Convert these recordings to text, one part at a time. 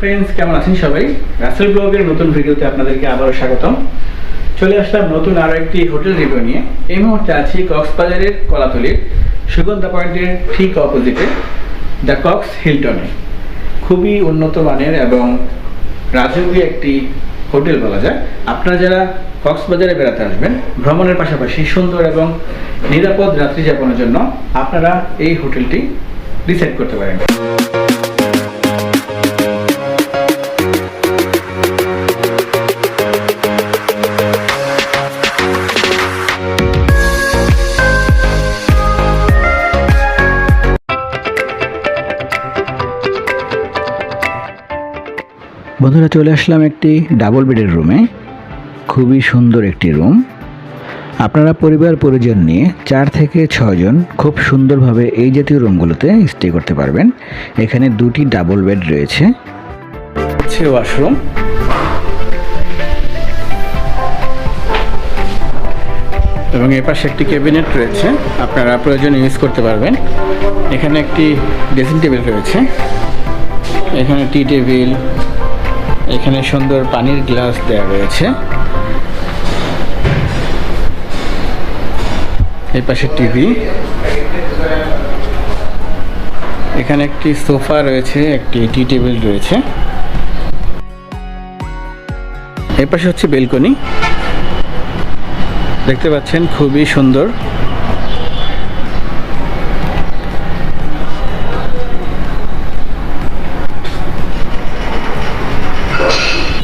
Friends কেমন আছেন সবাই? রাসেল ব্লগের নতুন ভিডিওতে আপনাদেরকে আবারও স্বাগতম। চলে আসলাম নতুন আরও একটি হোটেল রিভিউ নিয়ে। এই মুহূর্তে আছি কক্সবাজারের কলাতলির সুগন্ধা পয়েন্টের ঠিক অপোজিটে দ্য কক্স হিলটনে। খুবই উন্নত মানের এবং রাজকীয় একটি হোটেল বলা যায়। আপনারা যারা কক্সবাজারে বেড়াতে আসবেন, ভ্রমণের পাশাপাশি সুন্দর এবং নিরাপদ রাত্রি যাপনের জন্য আপনারা এই হোটেলটি ডিসাইড করতে পারেন। বন্ধুরা, চলে আসলাম একটি ডাবল বেডের রুমে খুবই সুন্দর একটি রুম আপনারা পরিবার, পরিজন নিয়ে চার থেকে ছজন খুব সুন্দরভাবে এই জাতীয় রুমগুলোতে স্টে করতে পারবেন। এখানে দুটি ডাবল বেড রয়েছে। ওয়াশরুম এবং এ পাশে একটি ক্যাবিনেট রয়েছে। আপনারা প্রয়োজন ইউজ করতে পারবেন। এখানে একটি ড্রেসিং টেবিল রয়েছে। এখানে টি টেবিল এখানে সুন্দর পানির গ্লাস দেওয়া রয়েছে। এই পাশে টিভি। এখানে একটি সোফা রয়েছে, একটি টি টেবিল রয়েছে। এই পাশে হচ্ছে বেলকনি। দেখতে পাচ্ছেন খুবই সুন্দর।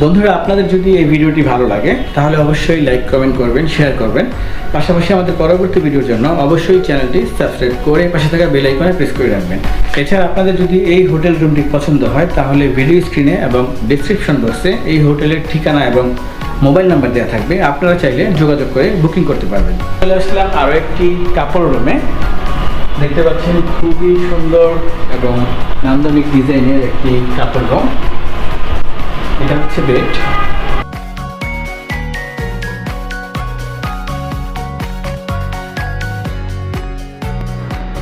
বন্ধুরা, আপনাদের যদি এই ভিডিওটি ভালো লাগে, তাহলে অবশ্যই লাইক কমেন্ট করবেন শেয়ার করবেন। পাশাপাশি আমাদের পরবর্তী ভিডিওর জন্য অবশ্যই চ্যানেলটি সাবস্ক্রাইব করে পাশে থাকা বেল আইকনে প্রেস করে রাখবেন। এছাড়া আপনাদের যদি এই হোটেল রুমটি পছন্দ হয়, তাহলে ভিডিও স্ক্রিনে এবং ডিসক্রিপশন বক্সে এই হোটেলের ঠিকানা এবং মোবাইল নাম্বার দেওয়া থাকবে। আপনারা চাইলে যোগাযোগ করে বুকিং করতে পারবেন। চলে আসলাম আরও একটি কাপড় রুমে দেখতে পাচ্ছেন খুবই সুন্দর এবং নান্দনিক ডিজাইনের একটি কাপড় রুম এটা হচ্ছে বেড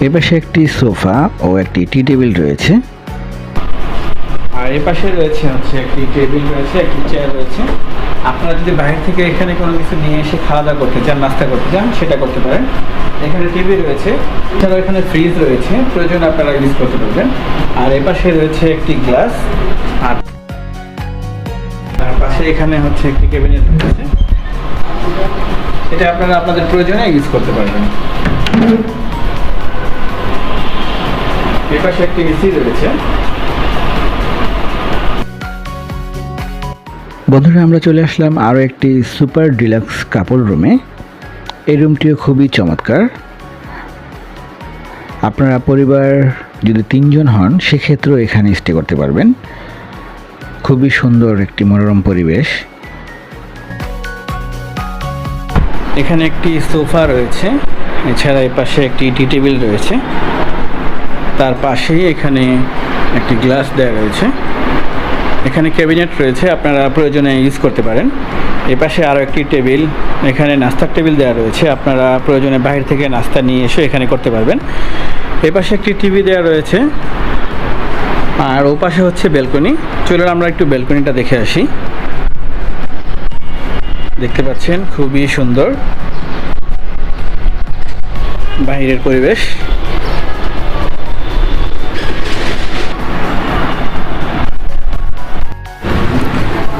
এপাশে একটি সোফা ও একটি টি টেবিল রয়েছে। আর এপাশে রয়েছে হচ্ছে একটি টেবিল রয়েছে একটি চেয়ার রয়েছে। আপনারা যদি বাইরে থেকে এখানে কোনো কিছু নিয়ে এসে খাওয়া দাওয়া করতে চান নাস্তা করতে চান সেটা করতে পারেন। এখানে টিভি রয়েছে এছাড়াও এখানে ফ্রিজ রয়েছে প্রয়োজন আপনারা ইউজ করতে পারবেন। আর এপাশে রয়েছে একটি গ্লাস আর এখানে হচ্ছে একটি ক্যাবিনেট রয়েছে। এটা আপনারা আপনাদের প্রয়োজনে ইউজ করতে পারবেন। এ পাশে একটি এসি রয়েছে। বন্ধুরা, আমরা চলে আসলাম আরও একটি সুপার ডিলাক্স কাপড় রুমে এই রুমটিও খুবই চমৎকার। আপনারা পরিবার যদি তিনজন হন, সেক্ষেত্রেও এখানে স্টে করতে পারবেন। খুবই সুন্দর একটি মনোরম পরিবেশ। এখানে একটি সোফা রয়েছে, এছাড়া এ পাশে একটি টি টেবিল রয়েছে। তার পাশেই এখানে একটি গ্লাস দেওয়া রয়েছে। এখানে ক্যাবিনেট রয়েছে, আপনারা প্রয়োজনে ইউজ করতে পারেন। এ পাশে আরও একটি টেবিল, এখানে নাস্তার টেবিল দেওয়া রয়েছে। আপনারা প্রয়োজনে বাইরে থেকে নাস্তা নিয়ে এসে এখানে করতে পারবেন। এ পাশে একটি টিভি দেওয়া রয়েছে। আর ও পাশে হচ্ছে বেলকনি। চলুন আমরা একটু বেলকনিটা দেখে আসি। দেখতে পাচ্ছেন, খুবই সুন্দর। বাইরের পরিবেশ।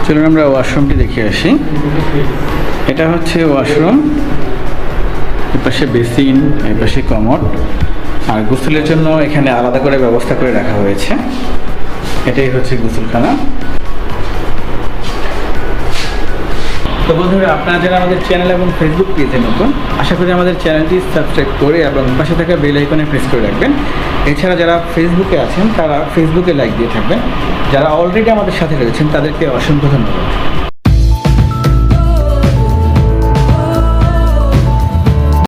চলুন আমরা ওয়াশরুমটি দেখে আসি। এটা হচ্ছে ওয়াশরুম। এপাশে বেসিন, এপাশে কমট আর গোসলের জন্য এখানে আলাদা করে ব্যবস্থা করে রাখা হয়েছে। এটাই হচ্ছে গোসলখানা। তো বন্ধুরা, আপনারা যারা আমাদের চ্যানেল এবং ফেসবুক পেজে নতুন, আশা করি আমাদের চ্যানেলটি সাবস্ক্রাইব করে এবং পাশে থাকা বেল আইকনে প্রেস করে রাখবেন। এছাড়া যারা ফেসবুকে আছেন, তারা ফেসবুকে লাইক দিয়ে থাকবেন। যারা অলরেডি আমাদের সাথে রয়েছেন, তাদেরকে অসংখ্য ধন্যবাদ।